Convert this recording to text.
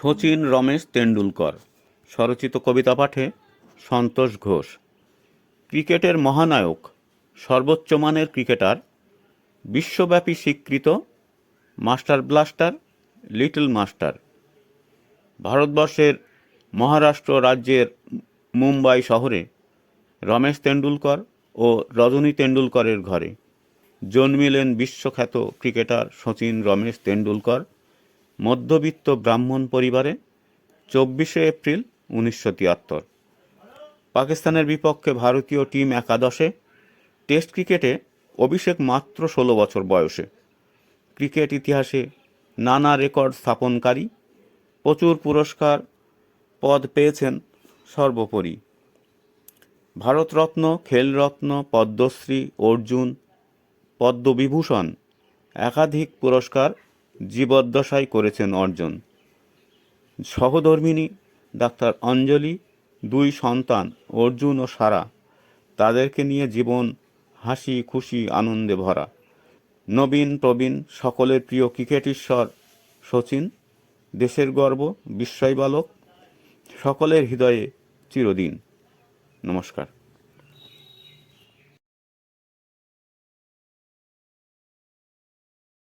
শচীন রমেশ তেন্ডুলকর। স্বরচিত কবিতা পাঠে সন্তোষ ঘোষ। ক্রিকেটের মহানায়ক, সর্বোচ্চ মানের ক্রিকেটার, বিশ্বব্যাপী স্বীকৃত মাস্টার ব্লাস্টার, লিটল মাস্টার। ভারতবর্ষের মহারাষ্ট্র রাজ্যের মুম্বাই শহরে রমেশ তেন্ডুলকর ও রজনী তেন্ডুলকরের ঘরে। জন্মিলেন বিশ্বখ্যাত ক্রিকেটার শচীন রমেশ তেন্ডুলকর। মধ্যবিত্ত ব্রাহ্মণ পরিবারে চব্বিশে এপ্রিল উনিশশো তিয়াত্তর। পাকিস্তানের বিপক্ষে ভারতীয় টিম একাদশে, টেস্ট ক্রিকেটে অভিষেক মাত্র ষোলো বছর বয়সে। ক্রিকেট ইতিহাসে নানা রেকর্ড স্থাপনকারী, প্রচুর পুরস্কার পদ পেয়েছেন সর্বোপরি। ভারতরত্ন, খেলরত্ন, পদ্মশ্রী, অর্জুন, পদ্মবিভূষণ একাধিক পুরস্কার জীবদ্দশায় করেছেন অর্জন। সহধর্মিণী ডাক্তার অঞ্জলি, দুই সন্তান, অর্জুন ও সারা, তাদেরকে নিয়ে জীবন হাসি, খুশি, আনন্দে ভরা। নবীন, প্রবীণ, সকলের প্রিয় ক্রিকেট ঈশ্বর দেশের গর্ব, বিস্ময় বালক, সকলের হৃদয়ে চিরদিন। নমস্কার।